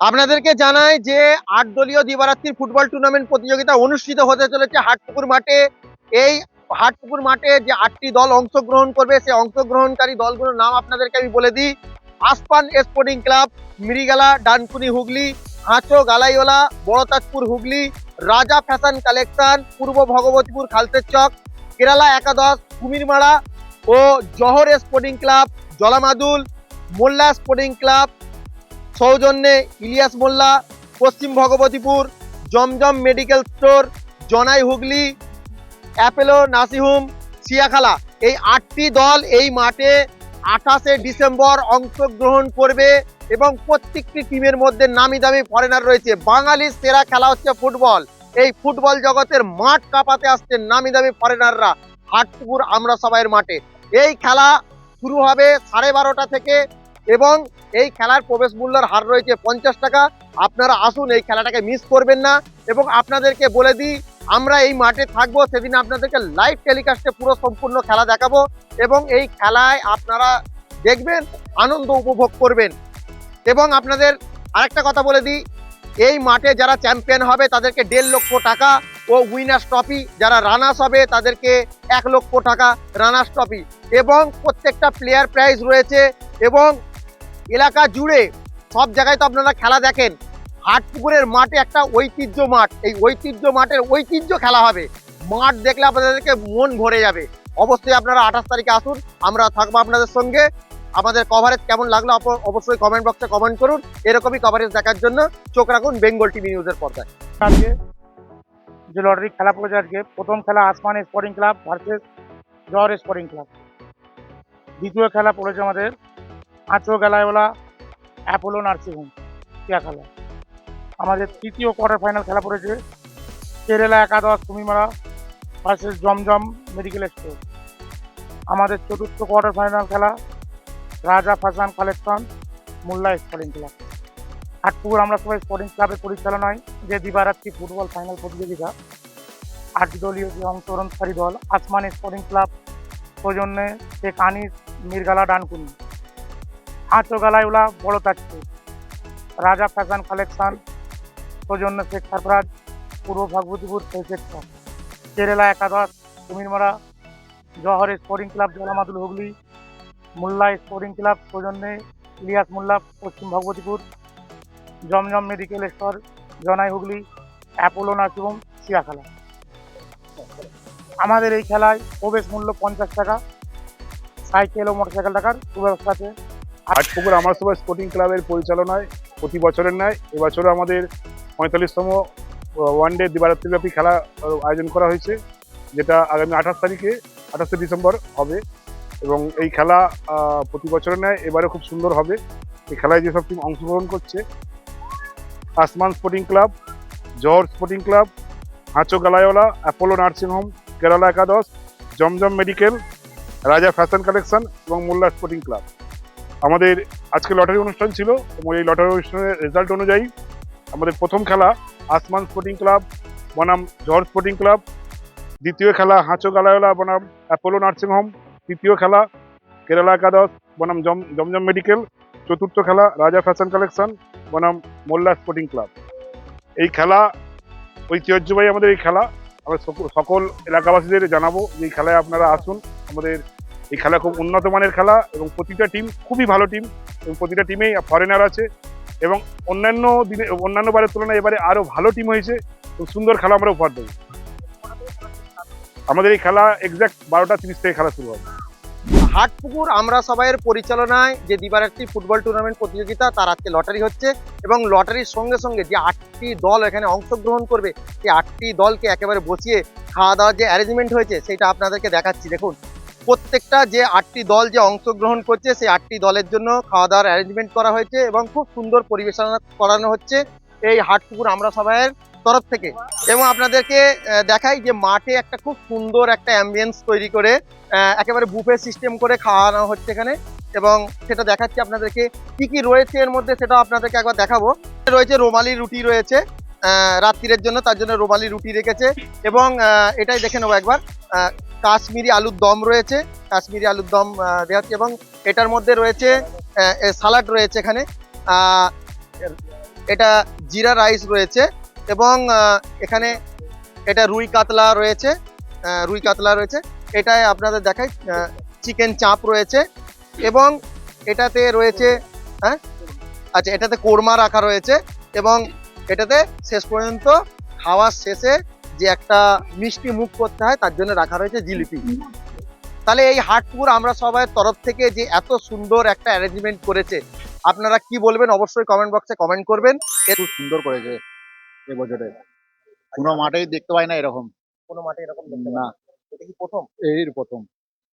আপনাদেরকে জানাই যে আট দলীয় দিবারাত্রির ফুটবল টুর্নামেন্ট প্রতিযোগিতা অনুষ্ঠিত হতে চলেছে হাটপুকুর মাঠে। এই হাটপুকুর মাঠে যে আটটি দল অংশগ্রহণ করবে, সেই অংশগ্রহণকারী দলগুলোর নাম আপনাদেরকে আমি বলে দিই। Aspan sporting club, Mirigala, Dankuni Hooghly, Hancho, Galaiola, Baratajpur Hooghly, Raja fashion collection, Purba Bhagabatipur Khalter Chak, Kerala একাদশ, কুমিরমারা ও Jahar sporting club, Jalamadul, Molla sporting club সৌজন্যে ইলিয়াস মোল্লা, পশ্চিম ভগবতীপুর, জমজম মেডিকেল স্টোর, জনাই হুগলি, অ্যাপেলো নাসিহুম সিয়াখালা। এই আটটি দল এই মাঠে আঠাশে ডিসেম্বর অংশগ্রহণ করবে এবং প্রত্যেকটি টিমের মধ্যে নামি দামি ফরেনার রয়েছে। বাঙালির সেরা খেলা হচ্ছে ফুটবল। এই ফুটবল জগতের মাঠ কাঁপাতে আসছে নামি দামি ফরেনাররা হাটপুকুর আমরা সবাইয়ের মাঠে। এই খেলা শুরু হবে সাড়ে বারোটা থেকে এবং এই খেলার প্রবেশ মূল্যের হার রয়েছে পঞ্চাশ টাকা। আপনারা আসুন, এই খেলাটাকে মিস করবেন না। এবং আপনাদেরকে বলে দিই, আমরা এই মাঠে থাকব, সেদিন আপনাদেরকে লাইভ টেলিকাস্টে পুরো সম্পূর্ণ খেলা দেখাবো। এবং এই খেলায় আপনারা দেখবেন, আনন্দ উপভোগ করবেন। এবং আপনাদের আরেকটা কথা বলে দিই, এই মাঠে যারা চ্যাম্পিয়ন হবে, তাদেরকে দেড় লক্ষ টাকা ও উইনার্স ট্রফি যারা রানার্স হবে, তাদেরকে এক লক্ষ টাকা রানার্স ট্রফি এবং প্রত্যেকটা প্লেয়ার প্রাইজ রয়েছে। এবং এলাকা জুড়ে সব জায়গায় তো আপনারা খেলা দেখেন। হাটপুকুরের মাঠে একটা ঐতিহ্য মাঠ। এই ঐতিহ্য মাঠের ঐতিহ্য খেলা হবে। মাঠ দেখলে আপনাদেরকে মন ভরে যাবে। অবশ্যই আপনারা আঠাশ তারিখে আসুন। আমরা থাকব আপনাদের সঙ্গে। আমাদের কভারেজ কেমন লাগল অবশ্যই কমেন্ট বক্সে কমেন্ট করুন। এরকমই কভারেজ দেখার জন্য চোখ রাখুন বেঙ্গল টিভি নিউজের পর্দায়। আজকে যে লটারি খেলা পড়েছে আজকে, প্রথম খেলা Asman sporting club versus Jahar sporting club দ্বিতীয় খেলা পড়েছে আমাদের আঁচো গেলায়ওয়ালা অ্যাপোলো নার্সিংহোম খেলা আমাদের তৃতীয় কোয়ার্টার ফাইনাল খেলা পড়েছে। কেরালা একাদশ Kumimara versus Zamzam medical store আমাদের চতুর্থ কোয়ার্টার ফাইনাল খেলা, Raja fashion collection, Molla sporting club. Hatpukur আমরা সবাই স্পোর্টিং ক্লাবের পরিচালনায় যে দিবারাত্রি ফুটবল ফাইনাল প্রতিযোগিতা। আট দলীয় যে অংশগ্রহণকারী দল, আসমান স্পোর্টিং ক্লাব সৌজন্যে শেখ আনিস, মিরগালা, ডানকুনি। আঁচো গালাইওলা বড় তাজপুর রাজা ফ্যাশন কালেকশন সৌজন্য শেখ সরফরাজ, পূর্ব ভগবতীপুর সেক্টর কেরালা একাদশ, Kumirmara Jahar sporting club Jalamadul Hooghly, Molla sporting club সৌজন্যে, ইলিয়াস মোল্লা পশ্চিম ভগবতীপুর, জমজম মেডিকেল স্টোর জনাই হুগলি, অ্যাপোলো নার্সিংহোম, সিয়াখালা। আমাদের এই খেলায় প্রবেশ মূল্য পঞ্চাশ টাকা, সাইকেল ও মোটরসাইকেল টাকার সুব্যবস্থা আছে। আটপুকুর আমার সবাই স্পোর্টিং ক্লাবের পরিচালনায় প্রতি বছরের ন্যায়। এবছরও আমাদের পঁয়তাল্লিশতম ওয়ান ডে দিবারাত্রিব্যাপী খেলা আয়োজন করা হয়েছে, যেটা আগামী আঠাশ তারিখে, আঠাশে ডিসেম্বর হবে। এবং এই খেলা প্রতি বছরের ন্যায় এবারে খুব সুন্দর হবে। এই খেলায় যেসব টিম অংশগ্রহণ করছে, Asman sporting club, Jahar sporting club, হাঁচো গালায়ওয়ালা অ্যাপোলো নার্সিংহোম কেরালা একাদশ, Zamzam medical, Raja fashion collection এবং মোল্লা স্পোর্টিং ক্লাব। আমাদের আজকে লটারি অনুষ্ঠান ছিল, এবং এই লটারি অনুষ্ঠানের রেজাল্ট অনুযায়ী আমাদের প্রথম খেলা আসমান স্পোর্টিং ক্লাব বনাম জহর স্পোর্টিং ক্লাব দ্বিতীয় খেলা হাঁচো গালায়লা বনাম অ্যাপোলো নার্সিংহোম তৃতীয় খেলা কেরালা একাদশ বনাম জম, জমজম মেডিকেল চতুর্থ খেলা রাজা ফ্যাশন কালেকশন বনাম মোল্লা স্পোর্টিং ক্লাব এই খেলা ঐতিহ্যবাহী আমাদের এই খেলা। আমরা সক- সকল এলাকাবাসীদের জানাব যে এই খেলায় আপনারা আসুন, আমাদের এই খেলা খুব উন্নত মানের খেলা এবং প্রতিটা টিম খুবই ভালো টিম এবং প্রতিটা টিমেই ফরেনার আছে এবং অন্যান্য দিনে, অন্যান্য বারের তুলনায় এবারে আরও ভালো টিম হয়েছে খুব সুন্দর খেলা আমরা উপহার দেবো। আমাদের এই খেলা এক্সাক্ট বারোটা তিরিশ থেকে খেলা শুরু হবে। হাটপুকুর আমরা সবাইয়ের পরিচালনায় যে দিবারাত্রি ফুটবল টুর্নামেন্ট প্রতিযোগিতা, তার আজকে লটারি হচ্ছে এবং লটারির সঙ্গে সঙ্গে যে আটটি দল এখানে অংশগ্রহণ করবে সেই আটটি দলকে একেবারে বসিয়ে খাওয়া দাওয়ার যে অ্যারেঞ্জমেন্ট হয়েছে, সেটা আপনাদেরকে দেখাচ্ছি। দেখুন প্রত্যেকটা যে আটটি দল যে অংশগ্রহণ করছে সেই আটটি দলের জন্য খাওয়া দাওয়ার অ্যারেঞ্জমেন্ট করা হয়েছে এবং খুব সুন্দর পরিবেশনা করানো হচ্ছে এই হাটপুকুর আমরা সবাইয়ের তরফ থেকে। এবং আপনাদেরকে দেখাই যে মাঠে একটা খুব সুন্দর একটা অ্যাম্বিয়েন্স তৈরি করে একেবারে বুফে সিস্টেম করে খাওয়ানো হচ্ছে এখানে। এবং সেটা দেখাচ্ছি আপনাদেরকে কি কি রয়েছে এর মধ্যে সেটা আপনাদেরকে একবার দেখাবো। রয়েছে রোমালি রুটি রয়েছে আহ, রাত্রিরের জন্য তার জন্য রোমালি রুটি রেখেছে। এবং এটাই দেখে নেব একবার কাশ্মীরি আলুর দম রয়েছে, কাশ্মীরি আলুর দম দেওয়া হচ্ছে এবং এটার মধ্যে রয়েছে সালাড রয়েছে এখানে এটা জিরা রাইস রয়েছে এবং এখানে এটা রুই কাতলা রয়েছে রুই কাতলা রয়েছে, এটায় আপনাদের দেখাই চিকেন চাপ রয়েছে এবং এটাতে রয়েছে হ্যাঁ আচ্ছা এটাতে কোরমা রাখা রয়েছে এবং এটাতে শেষ পর্যন্ত খাওয়ার শেষে যে একটা মিষ্টি মুখ করতে হয় তার জন্য রাখা রয়েছে জিলিপি। তাহলে এই হাটপুর আমরা সবাই তরফ থেকে যে এত সুন্দর একটা অ্যারেঞ্জমেন্ট করেছে আপনারা কি বলবেন অবশ্যই কমেন্ট বক্সে কমেন্ট করবেন। খুব সুন্দর করেছে এবছরে কোনো মাঠেই দেখতে পাই না এরকম। কোনো মাঠে এরকম না। এটা কি প্রথম? এর প্রথম।